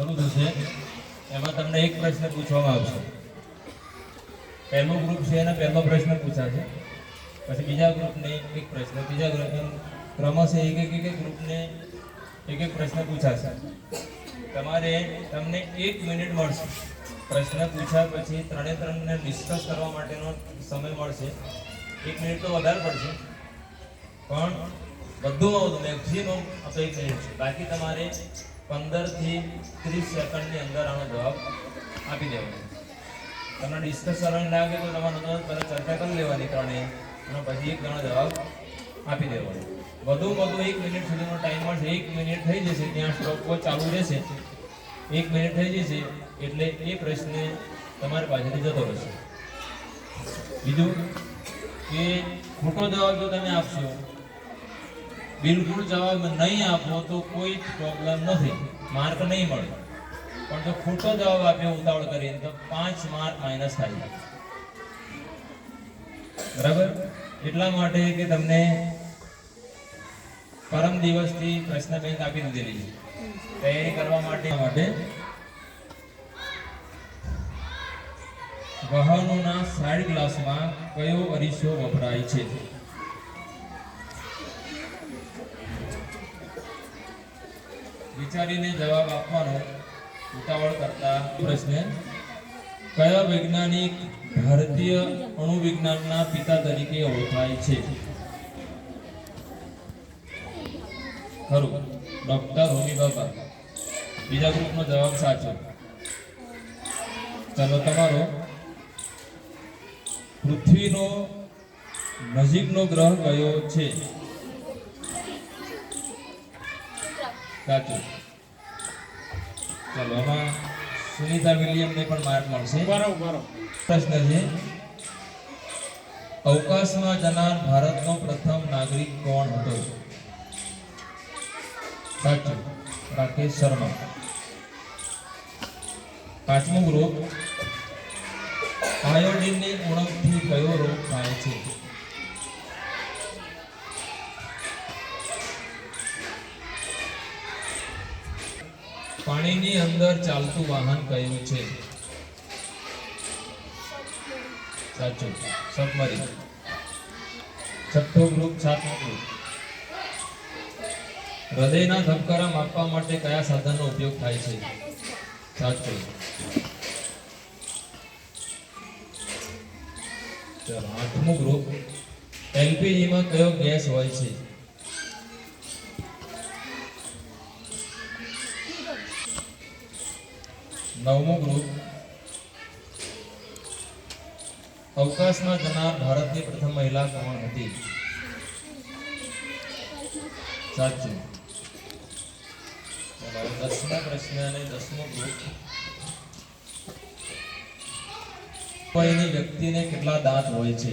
શરૂ થશે. એમાં તમને એક પ્રશ્ન પૂછવામાં આવશે. પહેલું ગ્રુપ છે એને પહેલો પ્રશ્ન પૂછાશે. પછી બીજા ગ્રુપને એક પ્રશ્ન બીજા ગ્રુપ ક્રમશે એક એક એક ગ્રુપને એક એક પ્રશ્ન પૂછાશે. તમારે તમને એક મિનિટ મળશે. પ્રશ્ન પૂછ્યા પછી ત્રણે ત્રણને ડિસ્કસ કરવા માટેનો સમય મળશે. એક મિનિટ તો વધારે પડશે. પણ બધું મેક્સિમમ આપણે એક મિનિટ છે. બાકી તમારે પંદરથી ત્રીસ સેકન્ડની અંદર આનો જવાબ આપી દેવાનો તમને ડિસ્કસ કરવાની લાગે તો તમારે તો પહેલાં ચર્ચા કરી લેવાની ત્રણેય. અને પછી એક જણો જવાબ આપી દેવાનો. વધુ વધુ એક મિનિટ સુધીનો ટાઈમ મળશે. એક મિનિટ થઈ જશે ત્યાં સ્ટોપ ચાલુ રહેશે. એક મિનિટ થઈ જશે એટલે એ પ્રશ્ન તમારી પાસેથી જતો રહેશે. બીજું કે ખોટો જવાબ જો તમે આપશો બિલકુલ જવાબ નહીં આપો તો કોઈ પ્રોબ્લેમ નથી. માર્ક નહીં મળે. પણ જો ખોટો જવાબ આપ્યો ઉતાવળ કરીને તો પાંચ માર્ક માઇનસ થાય બરાબર? એટલા માટે કે તમને પરમ દિવસથી પ્રશ્ન બેંક આપી દીધેલી છે તૈયારી કરવા માટે માટે વાહનોના સાઈડ ગ્લાસમાં કયો અરીસો વપરાય છે? વિચારીને જવાબ આપવાનો ઉતાવળ કરતા પ્રશ્ન, કયા વૈજ્ઞાનિક ભારતીય અણુ વિજ્ઞાનના પિતા તરીકે ઓળખાય છે? ખરું. ડોક્ટર હોમી બાબા બીજા ગ્રુપનો જવાબ સાચો. ચાલો તમારો. પૃથ્વીનો નજીકનો ગ્રહ કયો છે? સાચું. ચાલો આમાં સુનીતા વિલિયમને પણ માર્ક મળશે. પ્રશ્ન છે અવકાશમાં જનાર ભારતનો પ્રથમ નાગરિક કોણ હતો? સાચું. રાકેશ શર્મા. પાંચમું ગ્રુપ. આયોડિનની ઉણપથી કયો રોગ થાય છે પાણીની અંદર ચાલતું વાહન કયું છે? સાચું. સબમરીન. છઠ્ઠો ગ્રુપ, સાતમો ગ્રુપ. હૃદયના ધબકારા માપવા માટે કયા સાધનનો ઉપયોગ થાય છે? સાચું. આઠમું ગ્રુપ. એલપીજીમાં કયો ગેસ હોય છે? નવમું ગ્રુપ અવકાશમાં જનાર ભારતની પ્રથમ મહિલા કોણ હતી? સાચું. દસમો પ્રશ્ન અને દસમો ગ્રુપ કોઈની વ્યક્તિને કેટલા દાંત હોય છે?